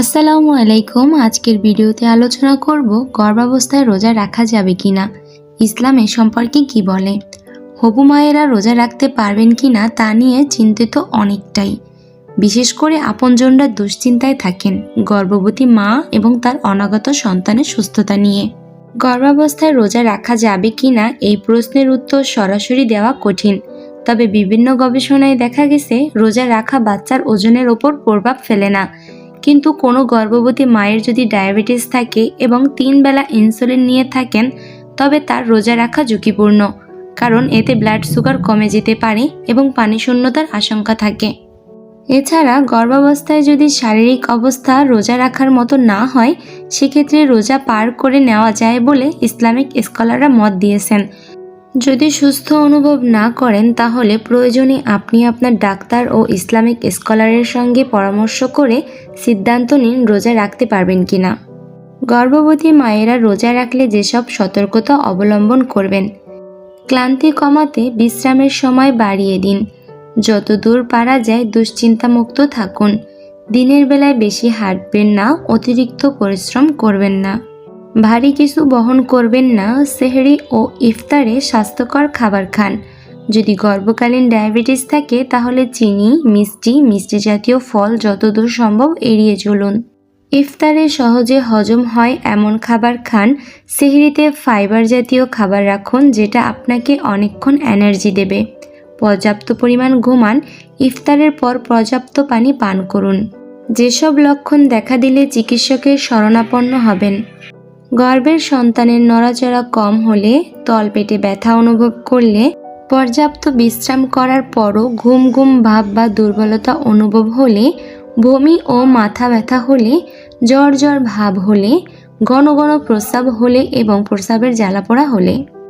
আসসালামু আলাইকুম। আজকের ভিডিওতে আলোচনা করব, গর্ভাবস্থায় রোজা রাখা যাবে কিনা? ইসলামে সম্পর্কে কি বলে? হবু মায়েরা রোজা রাখতে পারবেন কিনা তা নিয়ে চিন্তিত অনেকটাই। বিশেষ করে আপনজনরা দুশ্চিন্তায় থাকেন, গর্ভবতী মা এবং তার অনাগত সন্তানের সুস্থতা নিয়ে। গর্ভাবস্থায় রোজা রাখা যাবে কিনা এই প্রশ্নের উত্তর সরাসরি দেওয়া কঠিন। তবে বিভিন্ন গবেষণায় দেখা গেছে, রোজা রাখা বাচ্চার ওজনের ওপর প্রভাব ফেলে না। কিন্তু কোনো গর্ভবতী মায়ের যদি ডায়াবেটিস থাকে এবং তিন বেলা ইনসুলিন নিয়ে থাকেন, তবে তার রোজা রাখা ঝুঁকিপূর্ণ, কারণ এতে ব্লাড সুগার কমে যেতে পারে এবং পানি শূন্যতার আশঙ্কা থাকে। এছাড়া গর্ভাবস্থায় যদি শারীরিক অবস্থা রোজা রাখার মতো না হয়, সেক্ষেত্রে রোজা পার করে নেওয়া যায় বলে ইসলামিক স্কলাররা মত দিয়েছেন। যদি সুস্থ অনুভব না করেন, তাহলে প্রয়োজনে আপনি আপনার ডাক্তার ও ইসলামিক স্কলারের সঙ্গে পরামর্শ করে সিদ্ধান্ত নিন রোজা রাখতে পারবেন কিনা। গর্ভবতী মায়েরা রোজা রাখলে যেসব সতর্কতা অবলম্বন করবেন, ক্লান্তি কমাতে বিশ্রামের সময় বাড়িয়ে দিন। যত দূর পারা যায়, দুশ্চিন্তামুক্ত থাকুন। দিনের বেলায় বেশি হাঁটবেন না, অতিরিক্ত পরিশ্রম করবেন না। ভারী কিছু বহন করবেন না, সেহরি ও ইফতারে স্বাস্থ্যকর খাবার খান। যদি গর্ভকালীন ডায়াবেটিস থাকে, তাহলে চিনি, মিষ্টি মিষ্টি জাতীয় ফল যতদূর সম্ভব এড়িয়ে চলুন। ইফতারে সহজে হজম হয় এমন খাবার খান, সেহরিতে ফাইবার জাতীয় খাবার রাখুন, যেটা আপনাকে অনেকক্ষণ এনার্জি দেবে। পর্যাপ্ত পরিমাণ ঘুমান, ইফতারের পর পর্যাপ্ত পানি পান করুন। যেসব লক্ষণ দেখা দিলে চিকিৎসকের শরণাপন্ন হবেন। গর্ভের সন্তানের নড়াচড়া কম হলে তলপেটে ব্যথা অনুভব করলে পর্যাপ্ত বিশ্রাম করার পরও ঘুম ঘুম ভাব বা দুর্বলতা অনুভব হলে, বমি ও মাথা ব্যথা হলে, জ্বর জ্বর ভাব হলে, ঘন ঘন প্রস্রাব হলে এবং প্রস্রাবের জ্বালাপোড়া হলে।